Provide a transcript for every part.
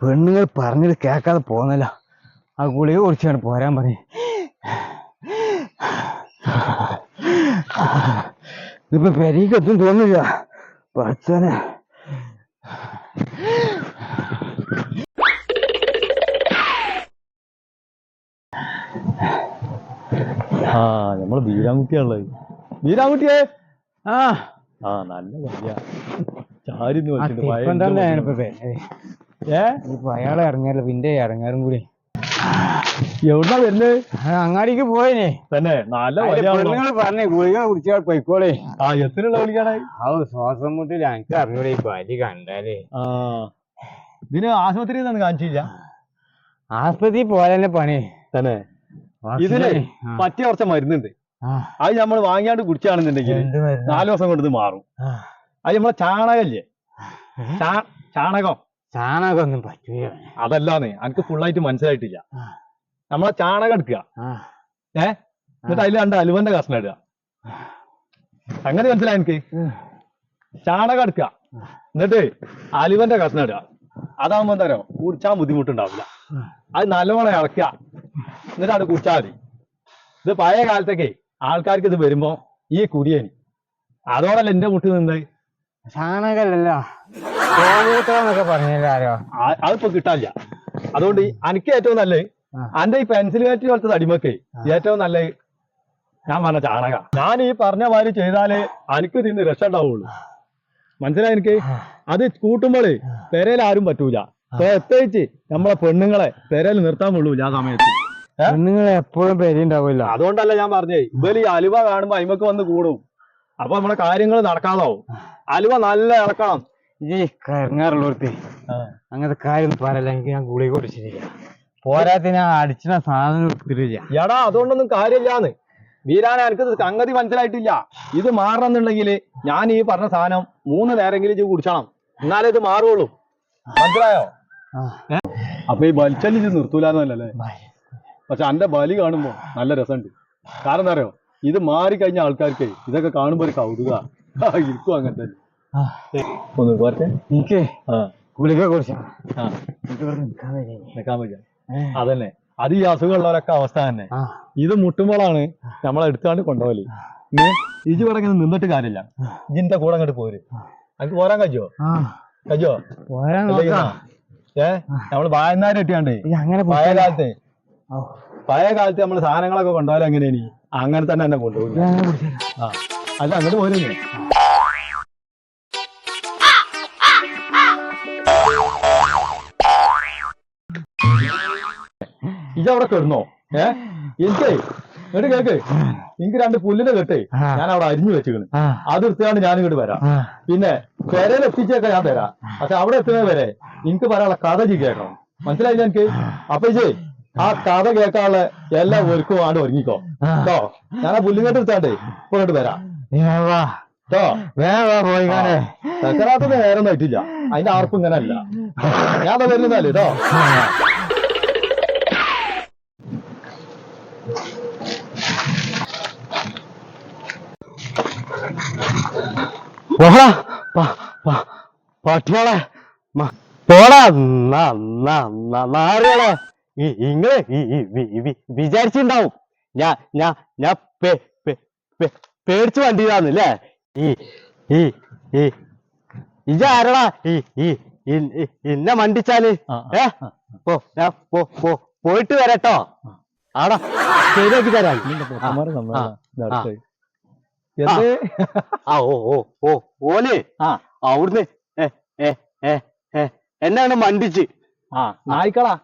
പെണ്ണുങ്ങൾ പറഞ്ഞത് കേൾക്കാതെ പോന്നല്ല ആ ഗുളിക കുറിച്ചാണ് പോരാൻ പറയും. ഇപ്പൊ പെരീക്കൊന്നും തോന്നില്ല പച്ചനെ ആ നമ്മൾ വീരാൻകുട്ടിയാണുള്ളത് ബീരാമുട്ടിയേ. ആ. ആ നല്ല കാര്യ ചാരിന്ന് ഇപ്പൊ വരുന്നത് ഏ? ഇപ്പൊ അയാളെ ഇറങ്ങാറില്ല പിന്നെ ഇറങ്ങാറും കൂടി. എവിടുന്നാ വരുന്നത് അങ്ങാടിക്ക് പോയനെ. തന്നെ നല്ല പെണ്ണുങ്ങൾ പറഞ്ഞേ ഗുളിക കുടിച്ചാൽ പോയിക്കോളെ. ആ എത്ര വിളിക്കാണേ ആ ശ്വാസം മുട്ടിൽ എനിക്ക് അറിഞ്ഞൂടെ ഈ കണ്ടാലേ. ആ. ഇതിന് ആശുപത്രിയിൽ നിന്ന് കാണിച്ചില്ല? ആസ്പത്രി പോയാലേ പണി. തന്നെ. ഇതിന് പറ്റിയ കുറച്ച് മരുന്നുണ്ട്. അത് നമ്മൾ വാങ്ങിയാണ്ട് കുടിച്ചാണെന്നുണ്ടെങ്കിൽ നാലു ദിവസം കൊണ്ട് ഇത് മാറും. അത് നമ്മളെ ചാണകല്ലേ? ചാ- ചാണകം. ചാണകമൊന്നും പറ്റൂല. അതല്ലാന്ന് എനിക്ക് ഫുള്ളായിട്ട് മനസ്സിലായിട്ടില്ല. ആ. നമ്മളെ ചാണകം എടുക്കുക. ആ. ഏ? എന്നിട്ട് അതിൽ രണ്ട് അലുവന്റെ കഷ്ണം ഇടുക. അങ്ങനെ മനസ്സിലായി എനിക്ക് ഉം. ചാണകം എടുക്കുക. എന്നിട്ട് അലുവന്റെ കഷ്ണം ഇടുക. അതാകുമ്പോ എന്താ പറയുക കുടിച്ചാൽ ബുദ്ധിമുട്ടുണ്ടാവില്ല. അത് നല്ലവണ്ണം ഇളക്കുക. എന്നിട്ട് അത് കുടിച്ചാൽ മതി. ഇത് പഴയ കാലത്തൊക്കെ ആൾക്കാർക്ക് ഇത് വരുമ്പോ ഈ കുടിയേനി. അതോടല്ല എന്റെ മുട്ടിൽ നിന്ന് ആരോ? ആ- അതിപ്പോ കിട്ടാനില്ല. അതുകൊണ്ട് എനിക്ക് ഏറ്റവും നല്ലത് എന്റെ അന്റെ ഈ പെൻസിൽ കയറ്റി വളർത്തത് അടിമക്ക് ഏറ്റവും നല്ല ഞാൻ പറഞ്ഞ ചാണക. ഞാൻ ഈ പറഞ്ഞ മാതിരി ചെയ്താലേ എനിക്ക് ഇതിന്ന് രക്ഷ ഉണ്ടാവുള്ളൂ മനസ്സിലായി എനിക്ക് അത് കൂട്ടുമ്പോളേ പെരയിൽ ആരും പറ്റൂല. പ്രത്യേകിച്ച് നമ്മളെ പെണ്ണുങ്ങളെ പെരയിൽ നിർത്താൻ കൊള്ളൂല ആ സമയത്ത്. പെണ്ണുങ്ങളെ എപ്പോഴും പേരുണ്ടാവില്ല അതുകൊണ്ടല്ല ഞാൻ പറഞ്ഞേ ഇവർ ഈ അലുവ കാണുമ്പോ അയിമക്ക് വന്ന് കൂടും. അപ്പൊ നമ്മളെ കാര്യങ്ങൾ നടക്കാതാവും. അലുവ നല്ല ഇറക്കണം ഈ കറങ്ങാറുള്ളവർക്ക് അങ്ങനത്തെ കാര്യം പറയല്ല എനിക്ക് ഞാൻ ഗുളിക കുടിച്ചിട്ടില്ല. പോരാത്തിന് ഞാൻ അടിച്ചിന സാധനം എടുത്തിട്ടില്ല. എടാ അതുകൊണ്ടൊന്നും കാര്യമില്ലാന്ന്. വീരാന എനിക്ക് സംഗതി മനസ്സിലായിട്ടില്ല. ഇത് മാറണമെന്നുണ്ടെങ്കിൽ ഞാൻ ഈ പറഞ്ഞ സാധനം മൂന്ന് നേരെങ്കിലും ഇത് കുടിച്ചണം. എന്നാലേ ഇത് മാറുള്ളൂ. മനസ്സിലായോ. അപ്പൊ ഈ വലിച്ചല്ലി ഇത് നിർത്തൂലെന്നല്ലേ പക്ഷെ എന്റെ ബലി കാണുമ്പോ നല്ല രസമുണ്ട്. കാരണം എന്താ അറിയോ? ഇത് മാറിക്കഴിഞ്ഞ ആൾക്കാർക്ക് ഇതൊക്കെ കാണുമ്പോ ഒരു കൗതുക. ഇരിക്കും അങ്ങനെ തന്നെ. ഒന്ന് പോരട്ടെ? എനിക്ക് ഗുളിക ഇവിടെ നിൽക്കാൻ ഏ. അതന്നെ. അത് ഈ അസുഖമുള്ളവരൊക്കെ അവസ്ഥ തന്നെ. ഇത് മുട്ടുമ്പോഴാണ് നമ്മളെ എടുത്താണ്ട് കൊണ്ടുപോകൽ. ഇജ് ഇവിടെ ഇങ്ങനെ നിന്നിട്ട് കാര്യമില്ല. ഇജിന്റെ കൂടെ അങ്ങോട്ട് പോര്. എനിക്ക് പോരാൻ അല്ലെങ്കിൽ നോക്കാം. ഏ? നമ്മൾ വായനാര് കിട്ടിയാണ്ടേ? പഴയ. കാലത്തെ. പഴയ കാലത്ത് നമ്മൾ സാധനങ്ങളൊക്കെ കൊണ്ടുപോയാലും എങ്ങനെയാണ് അങ്ങനെ തന്നെ എന്നെ? ആ. അല്ല അങ്ങോട്ട് പോരുന്നു ഇജവിടെ കിടന്നോ? ഏ? എനിക്ക് എന്നിട്ട് കേക്ക് എനിക്ക് രണ്ട് പുല്ലിനെ കെട്ടേ. ഞാൻ അവിടെ അരിഞ്ഞു വെച്ചിരുന്നു ആ. അത് എടുത്താണ് ഞാൻ ഇങ്ങോട്ട് വരാം പിന്നെ പെരയിൽ എത്തിച്ചേക്ക ഞാൻ തരാം. പക്ഷെ അവിടെ എത്തുന്നത് വരെ എനിക്ക് പറയാനുള്ള കഥ ജി കേൾക്കണം. മനസ്സിലായില്ല എനിക്ക്? അപ്പൊ ഇജേ ആ കഥ കേൾക്കാനുള്ള എല്ലാ ഒരുക്കും ആണ്ട് ഒരുങ്ങിക്കോ. കേട്ടോ? ഞാൻ ആ പുല്ലിങ്ങോട്ട് എടുത്താണ്ടേ ഇപ്പൊ ഇങ്ങോട്ട് വരാം. കേട്ടോ? വേഗം വാ, പോയി കാണേ. തെക്കനാത്തത് നേരം ആയിട്ടില്ല. അതിന്റെ ആർക്കും ഇങ്ങനെ അല്ല ഞാൻ വരുന്നതല്ലേ കേട്ടോ? പോടാ പട്ടിയോളെ. പോടാ നാറിയോളെ. ഇങ്ങൾ വിചാരിച്ചിണ്ടാവും. ഞാൻ ഞാൻ ഞാൻ പേ- പേ- പേ- പേടിച്ച് വണ്ടിയതാന്നല്ലേ ഈ ഈ ഈ ഇജാരടാ ഈ ഈ ഇന്നെ മണ്ടിച്ചാൽ. ഏ? പോ ഞാൻ പോ പോ പോയിട്ട് വരട്ടോ. ആടാ ശരിയാക്കി തരാം. ആ. ഓ ഓ ഓ ഓന്. ആ. അവിടുന്ന് എന്നാണ് മണ്ടിച്ച്? ആ നായ്ക്കളാ.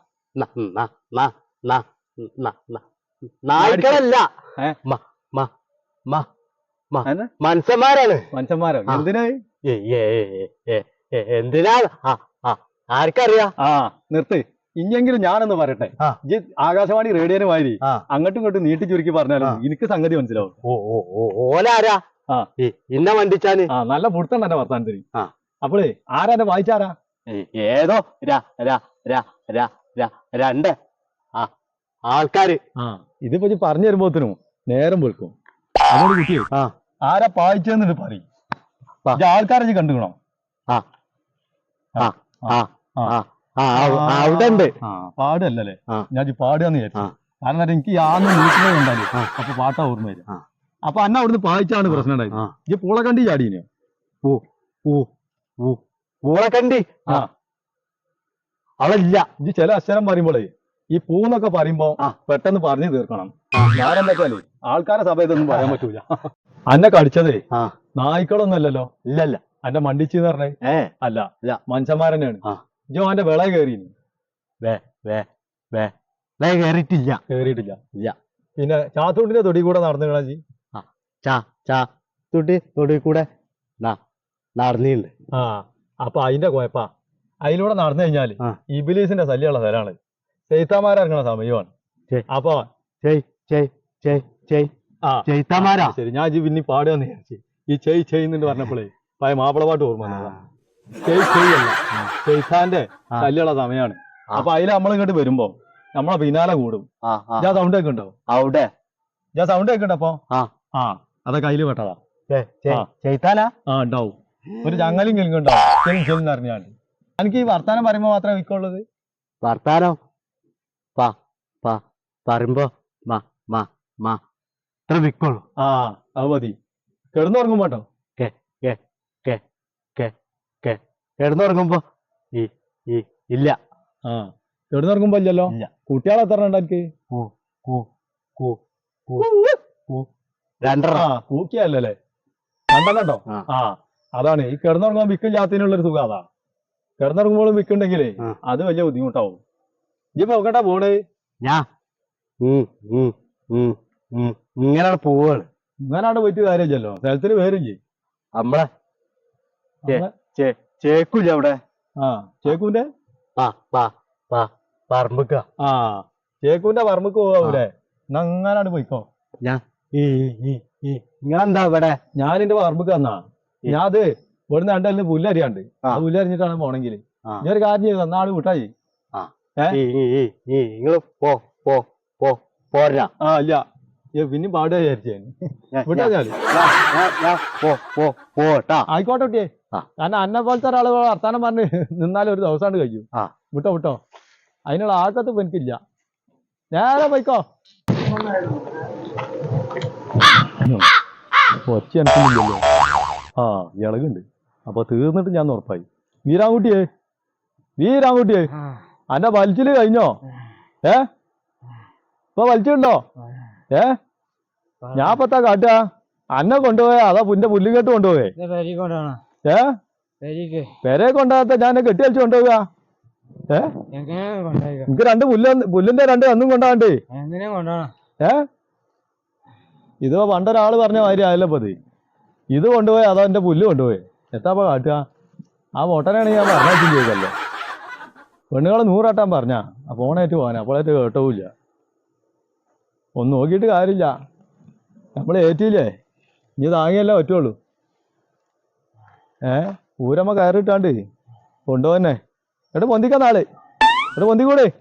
നായ്ക്കളല്ല? മനുഷ്യന്മാരാണ്. മനുഷ്യന്മാരോ. എന്തിനായി? എന്തിനാ? ആർക്കറിയാ? ആ നിർത്ത്. ഇനിയെങ്കിലും ഞാനൊന്ന് പറയട്ടെ. ആകാശവാണി റേഡിയോന് മാതിരി. അങ്ങോട്ടും ഇങ്ങോട്ടും നീട്ടി ചുരുക്കി പറഞ്ഞാലും എനിക്ക് സംഗതി മനസ്സിലാവും. ഓലാരാ? ഇന്ന ആ നല്ല പുടുത്തണ്ട എന്റെ വർത്താനത്തിന്. അപ്പോഴേ ആരാ എന്നെ വായിച്ചാരാ? ഏതോ രണ്ട്. ആ ആൾക്കാര്. ആ ഇതിപ്പോ പറഞ്ഞു തരുമ്പോത്തിനും നേരം വെളുക്കും. അതോട് കുട്ടിയെ ആ. ആരാ പായിച്ചെന്നിട്ട് പറയും. ആൾക്കാരെ കണ്ടുകണോ ആ. ആ. ആ. ആ. അവിടെ ഉണ്ട് പാടല്ലേ ഞാൻ പാടുകയെന്ന് വിചാരിച്ചു. കാരണം എനിക്ക് യാതൊന്നും വീട്ടിലേ ഉണ്ടായി. അപ്പൊ പാട്ടാ ഓർമ്മ വരും. അപ്പൊ അന്ന അവിടുന്ന് പായിച്ചാണ് പ്രശ്നം ഉണ്ടായത്. ഈ പൂളക്കണ്ടി ചാടീനോ ഓ ഓ ഓ പൂളക്കണ്ടി. അവളില്ല. ഇത് ചില അക്ഷരം പറയുമ്പോഴേ ഈ പൂന്നൊക്കെ പറയുമ്പോ പെട്ടെന്ന് പറഞ്ഞു തീർക്കണം. ഞാനെന്താ വെച്ചാൽ ആൾക്കാരെ സഭ ഇതൊന്നും പറയാൻ പറ്റൂല. അന്നെ കടിച്ചതേ നായ്ക്കളൊന്നും അല്ലല്ലോ ഇല്ലല്ല. അന്റെ മണ്ടിച്ചെന്ന് പറഞ്ഞേ? അല്ല ഇല്ല. മനുഷ്യന്മാരനെയാണ് ആ. ജോ അവന്റെ വിള കയറി കേറിയിട്ടില്ല. ഇല്ല. പിന്നെ ചാത്തൂട്ടിന്റെ തൊടി കൂടെ നടന്നു കളാജി ചാ ചാ. തൊടി തൊടി കൂടെ നടന്നിട്ടുണ്ട് ആ അപ്പൊ അതിന്റെ കുഴപ്പാ. അതിലൂടെ നടന്നു കഴിഞ്ഞാൽ. ഇബിലീസിന്റെ ശല്യമുള്ള സ്ഥലമാണ് ചെയ്ത്താമാരിറങ്ങുന്ന സമയമാണ്. അപ്പൊ ചെയ്ത്താമാരാ ശരി ഞാൻ പിന്നെ പാടുക ഈ ചെയ് ചെയ്യുന്നുണ്ട് പറഞ്ഞപ്പോഴേ പഴയ മാപ്പിള പാട്ട് ഓർമ്മ ചെയ്ത്താന്റെ ശല്യമുള്ള സമയമാണ്. അപ്പൊ അതിൽ നമ്മൾ ഇങ്ങോട്ട് വരുമ്പോ നമ്മളെ പിന്നാലെ കൂടും. ഞാൻ സൗണ്ട് ഒക്കെ ഉണ്ടോ? അവിടെ? ഞാൻ സൗണ്ട് ഒക്കെ ഉണ്ടപ്പോ ആ. അതൊക്കെ അതിൽ പെട്ടതാ. ആ. ഉണ്ടാവും. ഒരു ചങ്ങലും കിളിങ്ങും ഉണ്ടാവും. ചെലും ചെലും അറിഞ്ഞാണ്ട് എനിക്ക് ഈ വർത്താനം പറയുമ്പോ മാത്രമേ വിൽക്കുള്ളത് വർത്താനം? പാ പാ പറയുമ്പോ മാ മാ മാ. ഇത്ര വിക്കുള്ളൂ. ആ അത് മതി. കിടന്നുറങ്ങും കിടന്നുറങ്ങുമ്പോ ഈ ഈ ഇല്ല. ആ കിടന്നുറങ്ങുമ്പോ ഇല്ലല്ലോ? ഇല്ല. കുട്ടികളെ എത്ര ഉണ്ടാക്കി? രണ്ടെണ്ണം. കൂക്കിയല്ലേ കണ്ടോ ആ. അതാണ്. ഈ കിടന്നുറങ്ങുമ്പോൾ വിക്കില്ലാത്തതിനുള്ളൊരു സുഖം അതാ. കിടന്നുറങ്ങുമ്പോഴും വിക്കുണ്ടെങ്കിലേ. അത് വലിയ ബുദ്ധിമുട്ടാവും. ഇപ്പൊ നോക്കട്ടെ പോണേ? ഞാ. ഇങ്ങനാണ് ഇങ്ങനെയാണ് പോവാണ്. ഇങ്ങനാണ്ട് പോയിട്ട് കാര്യമില്ലല്ലോ. സ്ഥലത്തിന് പേരില്ലേ? നമ്മളെ ചേ നമ്മളെ- ചേ ചേക്കൂല അവിടെ? ആ പ പറമ്പക്ക ആ ചേക്കൂന്റെ പറമ്പക്ക് പോവാവൂലേ എന്നാ അങ്ങനാണ്ട് പോയിക്കോ. ഞാൻ ഈ ഈ ഈ നിങ്ങളെന്താ ഇവിടെ? ഞാൻ എന്റെ പറമ്പക്ക് തന്നാ ഞാൻ അത് ഇവിടുന്ന് രണ്ടു പുല്ലരിയാണ്ട് ആ. ആ പുല്ലരിഞ്ഞിട്ടാണ് പോണെങ്കിൽ. ഞാൻ ഒരു കാര്യം ചെയ്തു തന്നാൾ വിട്ടായി നിങ്ങൾ പോ പോ പോ പോരാ. ആ ഇല്ല. പിന്നെ പാടുക വിചാരിച്ചു. വിട്ടാ ഞാൻ- പോട്ടാ. ആയിക്കോട്ടെ കുട്ടിയെ. കാരണം അന്നെ പോലത്തെ ഒരാൾ വർത്താനം പറഞ്ഞ് നിന്നാലും ഒരു ദിവസമാണ് കഴിയും. ആ. വിട്ടോ വിട്ടോ. അതിനുള്ള ആൾക്കത്ത് എനിക്കില്ല. നേരെ പോയിക്കോ. ഒച്ച എനിക്കില്ലല്ലോ ആ ഇളകുണ്ട്. അപ്പൊ തീർന്നിട്ട് ഞാൻ ഉറപ്പായി. വീരാൻകുട്ടിയെ വീരാൻകുട്ടിയെ അന്റെ വലിച്ചിൽ കഴിഞ്ഞോ? ഏ? ഇപ്പൊ വലിച്ചിട്ടുണ്ടോ? ഏ? ഞാൻ ഇപ്പത്താ കാട്ടുക അന്നെ കൊണ്ടുപോയാ? അതാ പുന്റെ പുല്ലുകെട്ട് കൊണ്ടുപോയേ? ഏ? പെരെ കൊണ്ടാകത്ത ഞാൻ കെട്ടി വലിച്ചു കൊണ്ടുപോവുക. ഏ? എനിക്ക് രണ്ട് പുല്ല് പുല്ലിന്റെ രണ്ട് അന്നും കൊണ്ടാണ്ടേ. ഏ? ഇത് പണ്ടൊരാൾ പറഞ്ഞ മാതിരി ആയല്ലോ പതി ഇത്. കൊണ്ടുപോയി അതോ എന്റെ പുല്ല് കൊണ്ടുപോയി. എത്താപ്പ കാട്ടുക. ആ മോട്ടനാണ് ഞാൻ പറഞ്ഞു ചെയ്തല്ലോ. പെണ്ണുങ്ങളെ നൂറാട്ടാൻ പറഞ്ഞ. ആ ഫോണേറ്റ് പോകാൻ അപ്പോഴേറ്റ് കേട്ടവുമില്ല. ഒന്ന് നോക്കിയിട്ട് കാര്യമില്ല. നമ്മൾ ഏറ്റിയില്ലേ? ഇനി താങ്ങിയല്ലേ പറ്റുള്ളൂ. ഏ? ഊരമ്മ കയറിട്ടാണ്ട് കൊണ്ടുപോന്നെ. എന്നിട്ട് പൊന്തിക്കാൻ നാളെ. എന്നിട്ട് പൊന്തിക്കൂടെ?